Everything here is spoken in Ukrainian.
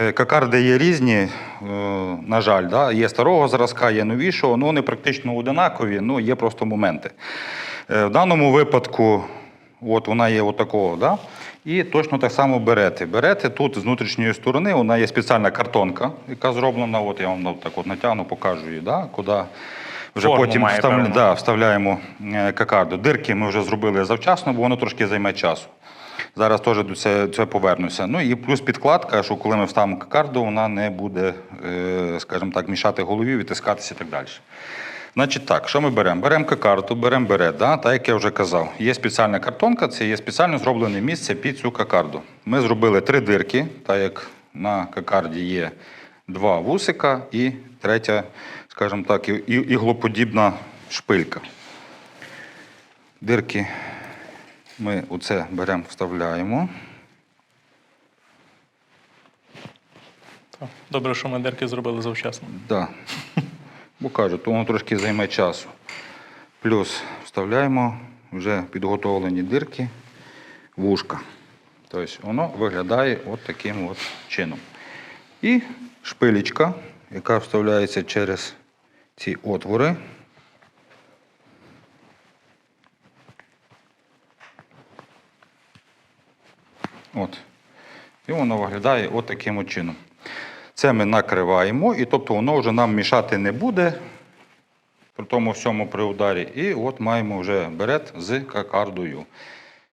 Е, Кокарди є різні, е, на жаль, да? є старого зразка, є новішого, ну вони практично одинакові, ну є просто моменти. Е, В даному випадку, от вона є отакого, да? і точно так само берети. Берети тут з внутрішньої сторони, вона є спеціальна картонка, яка зроблена. От я вам так от натягну, покажу її, да? куди вже Форму потім має, да, вставляємо кокарду. Дирки ми вже зробили завчасно, бо воно трошки займе часу. Зараз теж до це, це повернуся. Ну і плюс підкладка, що коли ми вставимо кокарду, вона не буде, е, скажімо так, мішати голові, відтискатися і так далі. Значить так, що ми беремо? Беремо кокарду, беремо берет, да? так як я вже казав. Є спеціальна картонка, це є спеціально зроблене місце під цю кокарду. Ми зробили три дирки, так як на кокарді є два вусика і третя, скажімо так, іглоподібна шпилька. Дирки ми оце беремо, вставляємо. Добре, що ми дерки зробили завчасно. Да. Бо кажу, то воно трошки займе часу. Плюс вставляємо вже підготовлені дирки, вушка. Тобто воно виглядає от таким от чином. І шпилечка, яка вставляється через ці отвори. От. І воно виглядає от таким от чином. Це ми накриваємо, і тобто воно вже нам мішати не буде при тому всьому при ударі. І от маємо вже берет з кокардою.